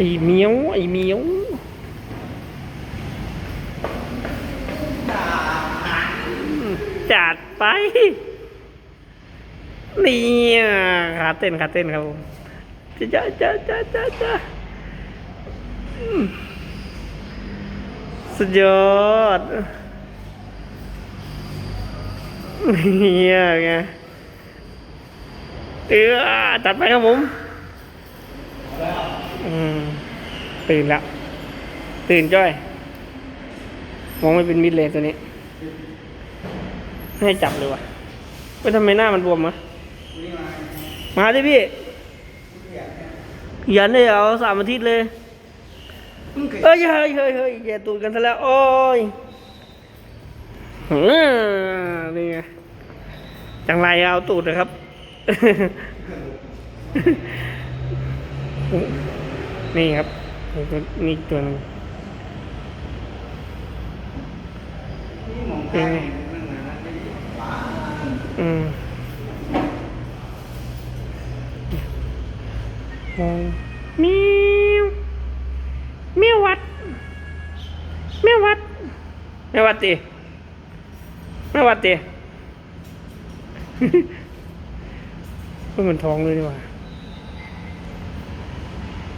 ไอ้เมียว ไอ้เมียวจัดไป นี่ขาเต้นขาเต้นครับผมจ้าจ้าจ้าจ้าจ้าอืมสุดยอดเนี่ยไงเออจัดไปครับผม ตื่นแล้ว ตื่นจ้อย มองไม่เป็นมิดเลยตัวนี้ไม่ให้จับเลยวะไปทำไมหน้ามันบวมวะมาดิพี่ ยันเลยเอาสามอาทิตย์เลย เอ้ยเฮ้ยเฮ้ยเฮ้ยแย่ตูดกันซะแล้ว โอ้ยนี่ไงจังไรเอาตูดนะครับ นี่ครับนี่ตัวนี่ตัวหนึงเป็นไงอืมมองมิวเมียววัดเมียววัดเมียววัดตีเมียววัดตี เพิ่งมันท้องเลยดีกว่า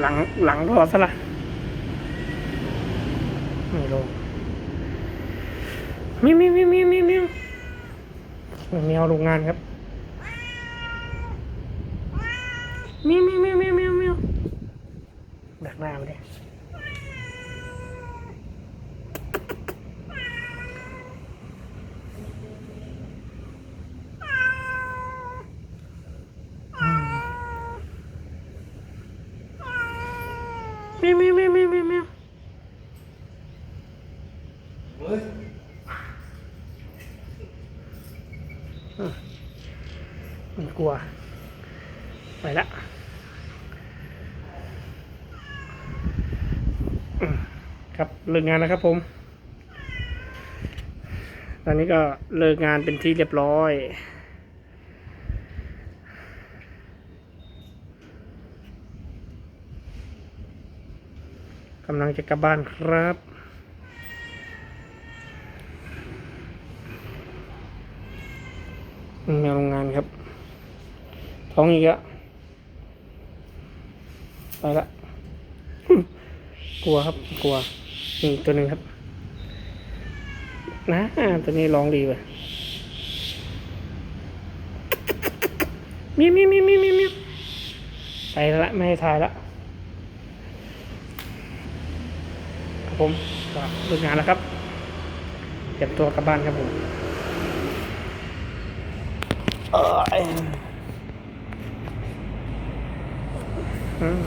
หลังหลังรอซะละไม่ลงมิวมิวมิวมิวมิวมิวแมวโรงงานครับมิวมิวมิวมิวมิวมิวดักหน้ามาดิ มิวมิวมิวมิวมิวมิวมันกลัว ไปละครับเลิกงานแล้วครับผม ตอนนี้ก็เลิกงานเป็นที่เรียบร้อยำลังจะกลับบ้านครับแมวโรงงานครับ ท้องอีกแล้วไปละ กลัวครับ กลัว นี่อีกตัวหนึ่งครับ นะ ตัวนี้ร้องดีว่ะมีมีมีมีมีมีไปละ ไม่ให้ถ่ายละครับ ผมก็เลิกงานแล้วครับเตรียมตัวกลับบ้านครับผมเออ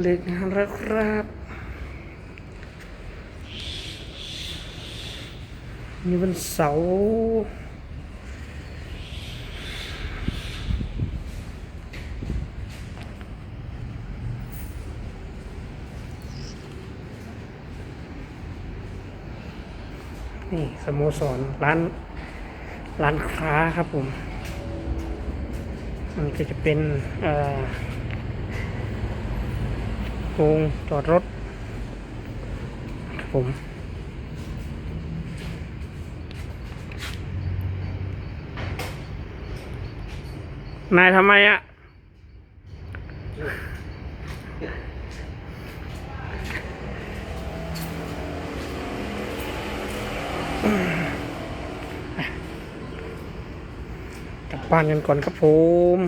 เลิกงานแล้วครับนี่วันเสาร์นี่สโมสรร้าน ร้านค้าครับผม มันก็จะเป็น เอ่อ โรงจอดรถผมนายทำไมอะกลับบ้านกันก่อนครับผม